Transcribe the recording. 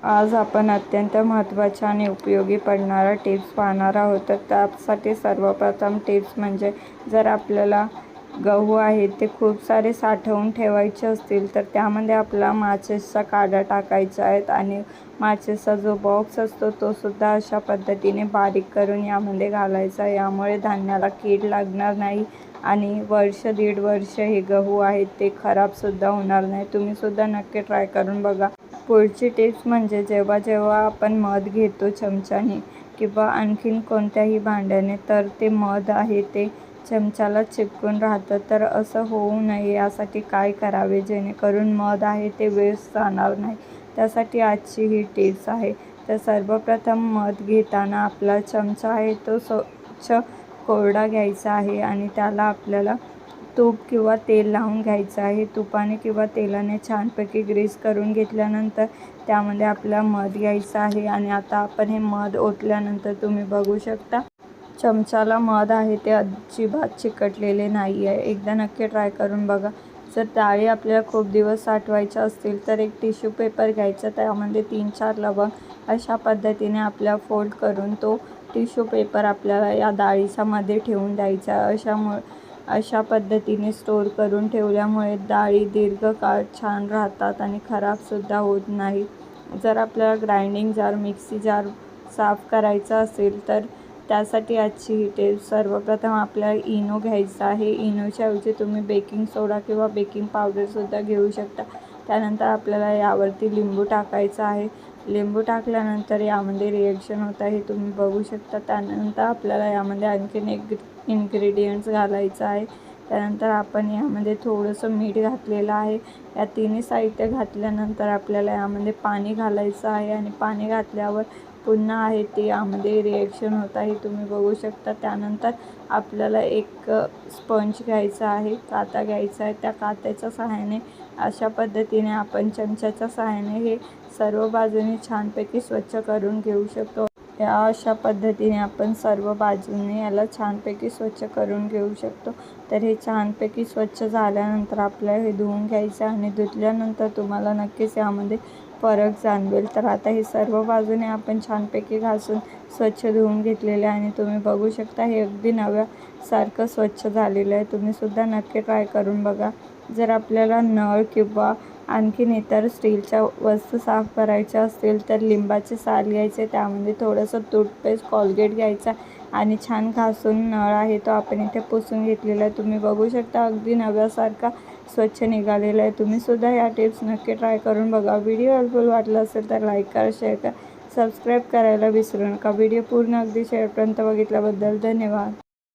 आज आपण अत्यंत महत्त्वाच्या आणि उपयोगी पडणाऱ्या टिप्स पाहणार आहोत. तर त्यासाठी सर्वप्रथम टिप्स म्हणजे जर आपल्याला गहू आहेत ते खूप सारे साठवून ठेवायचे असतील तर त्यामध्ये आपला माचेसचा काडा टाकायचा आहेत आणि माचेसचा जो बॉक्स असतो तो सुद्धा अशा पद्धतीने बारीक करून यामध्ये घालायचा. यामुळे धान्याला कीड लागणार नाही आणि वर्ष दीड वर्ष हे गहू आहेत ते खराबसुद्धा होणार नाही. तुम्ही सुद्धा नक्की ट्राय करून बघा. पुढची टिप्स म्हणजे जेव्हा जेव्हा आपण मध घेतो चमच्याने किंवा आणखीन कोणत्याही भांड्याने तर ते मध आहे ते चमच्याला चिपकून राहतं. तर असं होऊ नये यासाठी काय करावे जेणेकरून मध आहे ते वेस्ट जाणार नाही. त्यासाठी आजची ही टिप्स आहे. तर सर्वप्रथम मध घेताना आपला चमचा आहे तो स्वच्छ कोरडा घ्यायचा आहे आणि त्याला आपल्याला तूप किंवा तेल लावून घ्यायचं आहे. तुपाने किंवा तेलाने छानपैकी ग्रीस करून घेतल्यानंतर त्यामध्ये आपला मध घ्यायचं आहे आणि आता आपण हे मध ओतल्यानंतर तुम्ही बघू शकता चमचाला मध आहे ते अजिबात चिकटलेले नाही आहे. एकदा नक्की ट्राय करून बघा. जर डाळी आपल्याला खूप दिवस साठवायच्या असतील तर एक टिश्यू पेपर घ्यायचा त्यामध्ये तीन चार लवंग अशा पद्धतीने आपल्या फोल्ड करून तो टिश्यू पेपर आपल्याला या डाळीच्यामध्ये ठेवून द्यायचा. अशामुळे अशा पद्धतीने स्टोअर करून ठेवल्यामुळे डाळी दीर्घकाळ छान राहतात आणि खराबसुद्धा होत नाही. जर आपल्याला ग्राइंडिंग जार मिक्सी जार साफ करायचा असेल तर त्यासाठी आजची ही टिप्स सर्वप्रथम आपल्याला इनो घ्यायचा आहे. इनोच्या ऐवजी तुम्ही बेकिंग सोडा किंवा बेकिंग पावडरसुद्धा घेऊ शकता. त्यानंतर आपल्याला यावरती लिंबू टाकायचा आहे. लिंबू टाकल्यानंतर यामध्ये रिॲक्शन होत आहे तुम्ही बघू शकता. त्यानंतर आपल्याला यामध्ये आणखीन एक इन्ग्रेडियंट्स घालायचं आहे. त्यानंतर आपण यामध्ये थोडंसं मीठ घातलेलं आहे. या तिन्ही साहित्य घातल्यानंतर आपल्याला यामध्ये पाणी घालायचं आहे आणि पाणी घातल्यावर पुन्हा आहे ते यामध्ये रिॲक्शन होत आहे तुम्ही बघू शकता. त्यानंतर आपल्याला एक स्पंज घ्यायचा आहे. काता घ्यायचा आहे. त्या कात्याच्या सहाय्याने अशा पद्धतीने आपण चमच्याच्या सहाय्याने हे सर्व बाजूने छानपैकी स्वच्छ करून घेऊ शकतो. या अशा पद्धतीने आपण सर्व बाजूने याला छानपैकी स्वच्छ करून घेऊ शकतो. तर हे छानपैकी स्वच्छ झाल्यानंतर आपल्याला हे धुवून घ्यायचं आणि धुतल्यानंतर तुम्हाला नक्कीच यामध्ये फरक जाणवेल. तर आता हे सर्व बाजूने आपण छानपैकी घासून स्वच्छ धुवून घेतलेले आहे आणि तुम्ही बघू शकता हे अगदी नव्यासारखं स्वच्छ झालेलं आहे. तुम्हीसुद्धा नक्की ट्राय करून बघा. जर आपल्याला नळ किंवा आणखीन इतर स्टीलच्या वस्तू साफ करायच्या असतील तर लिंबाचे साल घ्यायचे. त्यामध्ये थोडंसं टूथपेस्ट कॉलगेट घ्यायचा आणि छान घासून नळ आहे तो आपण इथे पुसून घेतलेला आहे. तुम्ही बघू शकता अगदी नव्यासारखा स्वच्छ निघालेलं आहे. तुम्ही सुद्धा या टिप्स नक्की ट्राय करून बघा. व्हिडिओ हेल्पफुल वाटला असेल तर लाईक करा, शेअर करा, सबस्क्राईब करायला विसरू नका. व्हिडिओ पूर्ण अगदी शेवटपर्यंत बघितल्याबद्दल धन्यवाद.